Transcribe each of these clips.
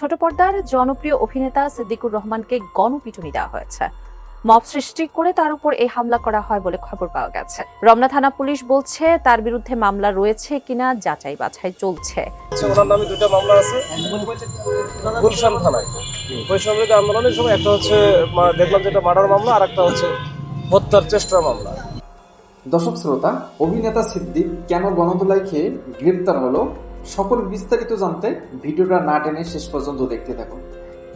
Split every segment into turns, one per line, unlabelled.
ছোট পর্দার জনপ্রিয় অভিনেতা সিদ্দিকুর রহমানকে গণপিটুনি দেওয়া হয়েছে। মব সৃষ্টি করে তার উপর এই হামলা করা হয় বলে খবর পাওয়া গেছে। রমনা থানা পুলিশ বলছে তার বিরুদ্ধে মামলা রয়েছে কিনা যাচাই বাছাই চলছে।
ওনার নামে দুটো মামলা আছে। গুলশান থানায়। বৈষম্যবিরোধী আন্দোলনের সময় একটা হচ্ছে মা- দেখলাম যেটা মার্ডার মামলা আর একটা হচ্ছে হত্যার চেষ্টার মামলা।
দর্শক শ্রোতা অভিনেতা সিদ্দিক কেন গণদোলায় খেয়ে গ্রেপ্তার হলো? সকল বিস্তারিত জানতে ভিডিওটা না টেনে শেষ পর্যন্ত দেখতে থাকুন।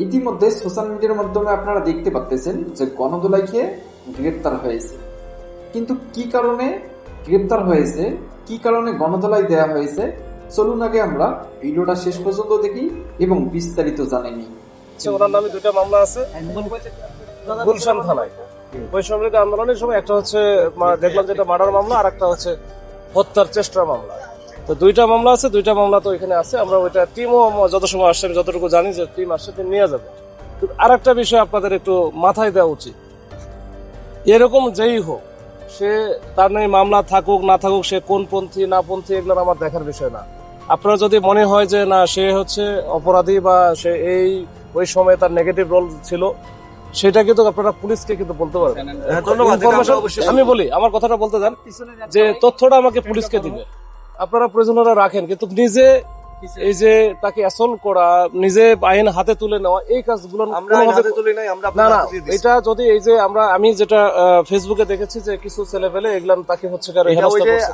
ইতিমধ্যে সোশ্যাল মিডিয়ার মাধ্যমে আপনারা দেখতে পাচ্ছেন যে গণদোলায় খেয়ে গ্রেপ্তার হয়েছে। কিন্তু কি কারণে গ্রেপ্তার হয়েছে? কি কারণে গণদোলায় দেয়া হয়েছে? চলুন আগে আমরা ভিডিওটা শেষ পর্যন্ত দেখি এবং বিস্তারিত জানে
হচ্ছে ওনার নামে দুটো মামলা আছে। গুলশান থানায়। বৈষম্যবিরোধী আন্দোলনের সময় একটা হচ্ছে দেখলাম যেটা মার্ডার মামলা আর একটা হচ্ছে হত্যার চেষ্টার মামলা। তো দুইটা মামলা আছে দুইটা মামলা তো এখানে আছে। আমরা ওইটা টিমও যত সময় আসছে আমি যতটুকু জানি যে টিম আসছে টিম নিয়ে যাবে। আর একটা বিষয় আপনাদের একটু মাথায় দেওয়া উচিত। এরকম যেই হোক সে তার নেই মামলা থাকুক না থাকুক সে কোন পন্থী না পন্থী এগুলো আমার দেখার বিষয় না। আপনার যদি মনে হয় যে না সে হচ্ছে অপরাধী বা সে এই ওই সময় তার নেগেটিভ রোল ছিল সেটা কিন্তু আপনারা পুলিশকে কিন্তু বলতে পারবেন। Information- আমি বলি আমার কথাটা বলতে দেন যে তথ্যটা আমাকে পুলিশকে দিবে। আপনারা প্রয়োজন রাখেন কিন্তু নিজে এই যে তাকে অ্যাসল করা নিজে আইন হাতে তুলে নেওয়া এই কাজগুলো না না। এটা যদি এই যে আমরা আমি যেটা ফেসবুকে দেখেছি যে কিছু ছেলে পেলে এগুলাম তাকে হচ্ছে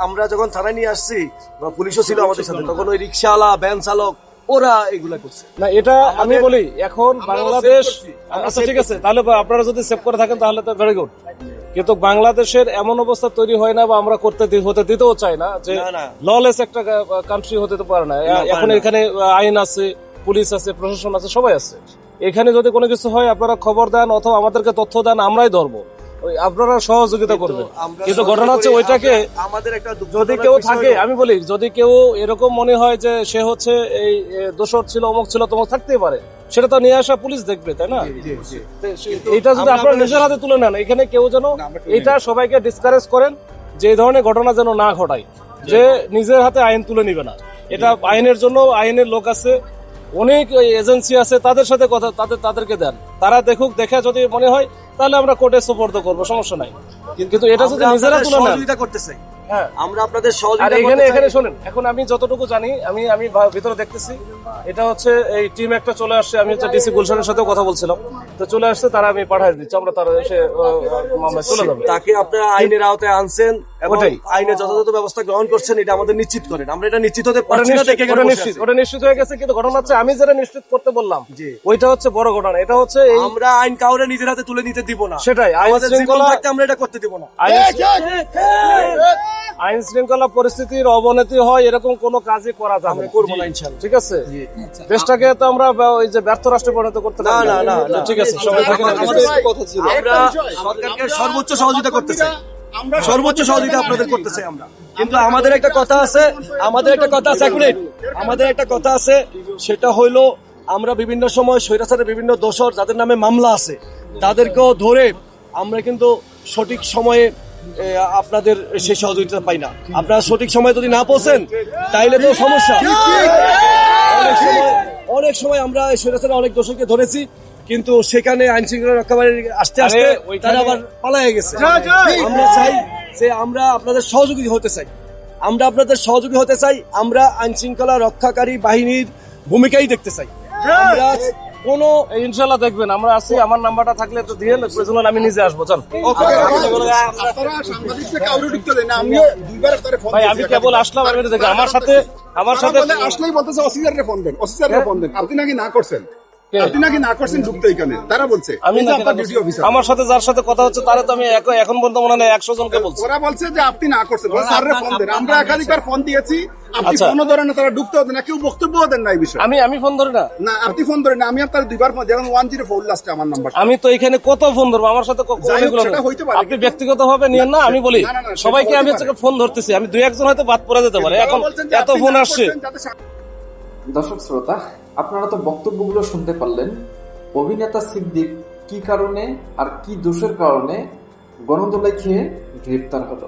আমরা যখন থানায় নিয়ে আসছি পুলিশও ছিল আমাদের সাথে তখন ওই রিক্সাওয়ালা ভ্যান চালক ওরা এগুলা করছে।
না এটা আমি বলি এখন বাংলাদেশ আচ্ছা ঠিক আছে তাহলে আপনারা যদি সেভ করে থাকেন তাহলে তো ভেরি গুড কিন্তু বাংলাদেশের এমন অবস্থা তৈরি হয় না বা আমরা করতে হতে দিতেও চাই না যে। ললেস একটা কান্ট্রি হতে তো পারে না। এখন এখানে আইন আছে পুলিশ আছে প্রশাসন আছে সবাই আছে। এখানে যদি কোনো কিছু হয় আপনারা খবর দেন অথবা আমাদেরকে তথ্য দেন আমরাই ধরবো। আপনারা সহযোগিতা করবেন। কিন্তু ঘটনা হচ্ছে ওইটাকে
আমাদের একটা
যদি কেউ থাকে আমি বলি যদি কেউ এরকম মনে হয় যে সে হচ্ছে এই দোষর ছিল অমুক ছিল তমুক থাকতেই পারে। সেটা তো নিয়ে আসা পুলিশ দেখবে তাই না? এইটা যদি আপনারা নিজের হাতে তুলে নেন এখানে কেউ যেন এটা সবাইকে ডিসকারেজ করেন যে এই ধরনের ঘটনা যেন না ঘটায়। যে নিজের হাতে আইন তুলে নিবে না। এটা আইনের জন্য আইনের লোক আছে অনেক এজেন্সি আছে তাদের সাথে কথা তাদের তাদেরকে দেন। তারা দেখুক দেখে যদি মনে হয় তাহলে আমরা কোর্টে সুপর্দ করব সমস্যা নাই। কিন্তু এটা যদি নিজেরা তুলে নেন।
করতে চাই। আমরা আপনাদের সহযোগিতা
এখানে
করতে
এখানে। শোনেন এখন আমি যতটুকু জানি আমি আমি ভিতরে দেখতেছি এটা হচ্ছে এই টিম একটা চলে আসছে আমি হচ্ছে ডিসি গুলশানের সাথেও কথা বলছিলাম তো চলে আসছে তারা আমি পাঠিয়ে দিচ্ছি আমরা তারা এসে মামলায় চলে যাবে
তাকে আপনারা আইনের আওতায় আনছেন এবং। আইনের যথাযথ ব্যবস্থা গ্রহণ করছেন এটা আমাদের নিশ্চিত করেন আমরা এটা নিশ্চিত হতে পারছি না
নিশ্চিত
দেখে
ওটা নিশ্চিত। ওটা নিশ্চিত হয়ে গেছে কিন্তু ঘটনা হচ্ছে আমি যেটা নিশ্চিত করতে বললাম
জি।
ওইটা হচ্ছে বড় ঘটনা এটা হচ্ছে এই
আমরা আইন কাউরে নিজের হাতে তুলে নিতে দিব না
সেটাই
আমাদের জীবন
শৃঙ্খলা
থাকতে আমরা এটা করতে দিব না
আইন শৃঙ্খলা পরিস্থিতির অবনতি হয় এরকম কোনো কাজই করা যাবে
করব না ইনশাল্লাহ।
ঠিক আছে? দেশটাকে তো আমরা ওই যে ব্যর্থ রাষ্ট্রে পরিণত করতে
না, না, না।
ঠিক আছে সবাই থাকেন
আমাদের আমরা সরকারকে সর্বোচ্চ সহযোগিতা করতে চাই সর্বোচ্চ সহযোগিতা আপনাদের করতে চাই আমরা। কিন্তু আমাদের একটা কথা আছে আমাদের একটা কথা আছে এক মিনিট। আমাদের একটা কথা আছে সেটা হইল আমরা বিভিন্ন সময় স্বৈরাচারের বিভিন্ন দোষর যাদের নামে মামলা আছে তাদেরকেও ধরে আমরা কিন্তু সঠিক সময়ে আপনাদের সেই সহযোগিতা পাই না। আপনারা সঠিক সময়ে যদি না পৌঁছেন তাইলে তো সমস্যা। অনেক সময় অনেক সময় আমরা স্বৈরাচারের অনেক দোষরকে ধরেছি কিন্তু সেখানে আইন শৃঙ্খলা রক্ষাকারী আসতে আসতে তারা আবার পালায়ে গেছে। আমরা চাই যে আমরা আপনাদের সহযোগী হতে চাই। আমরা আপনাদের সহযোগী হতে চাই আমরা আইন শৃঙ্খলা রক্ষাকারী বাহিনীর ভূমিকাই দেখতে চাই। আমরা কোনো
ইনশাল্লাহ দেখবেন আমরা আছি আমার নাম্বারটা থাকলে তো দিয়ে প্রয়োজন আমি নিজে আসব চল
আপনারা সাংবাদিককে কাউরে ঢুকতে দেন না আমিও দুইবার তারে ফোন
ভাই আমি কেবল আসলাম আমি দেখি আমার সাথে আমার সাথে
আসলেই বলতেছে অসিজারে ফোন দেন অসিজারে ফোন দেন আপনি নাকি না করছেন? আপনি নাকি না করছেন ঢুকতে এখানে তারা বলছে
আমি আমার সাথে যার সাথে কথা হচ্ছে তারা তো আমি এখন পর্যন্ত মনে হয় একশো জনকে বলছি
ওরা বলছে যে আপনি না করছেন ফোন দেন আমরা একাধিকবার ফোন দিয়েছি আপনি
আচ্ছা।
ধরেন না তারা ঢুকতে দেন না কেউ বক্তব্য দেন না এই বিষয়ে।
আমি আমি ফোন ধরি না।
না আপনি ফোন ধরেন না আমি আপনার দুইবার ফোন যেমন ওয়ান জিরো ফোর লাস্টে আমার নাম্বার
আমি তো এখানে কত ফোন ধরবো আমার সাথে ক-
যাই হোক,
অনেকগুলো
সেটা
নেই।
হইতে পারে।
আপনি ব্যক্তিগত ভাবে নিয়েন না আমি বলি সবাইকে আমি হচ্ছে ফোন ধরতেছি আমি দুই একজন হয়তো বাদ পড়ে যেতে পারে। এখন এত ফোন আসছে।
দর্শক শ্রোতা আপনারা তো বক্তব্যগুলো শুনতে পারলেন। অভিনেতা সিদ্দিক কি কারণে আর কি দোষের কারণে গণদোলায় খেয়ে গ্রেপ্তার হলো?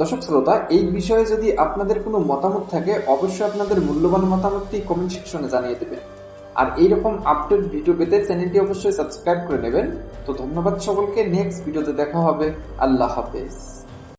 দর্শক শ্রোতা, এই বিষয়ে যদি আপনাদের কোনো মতামত থাকে, অবশ্যই আপনাদের মূল্যবান মতামতটি কমেন্ট সেকশনে জানিয়ে দেবেন। আর এইরকম আপডেট ভিডিও পেতে চ্যানেলটি অবশ্যই সাবস্ক্রাইব করে নেবেন। তো ধন্যবাদ সকলকে নেক্সট ভিডিওতে দেখা হবে। আল্লাহ হাফেজ।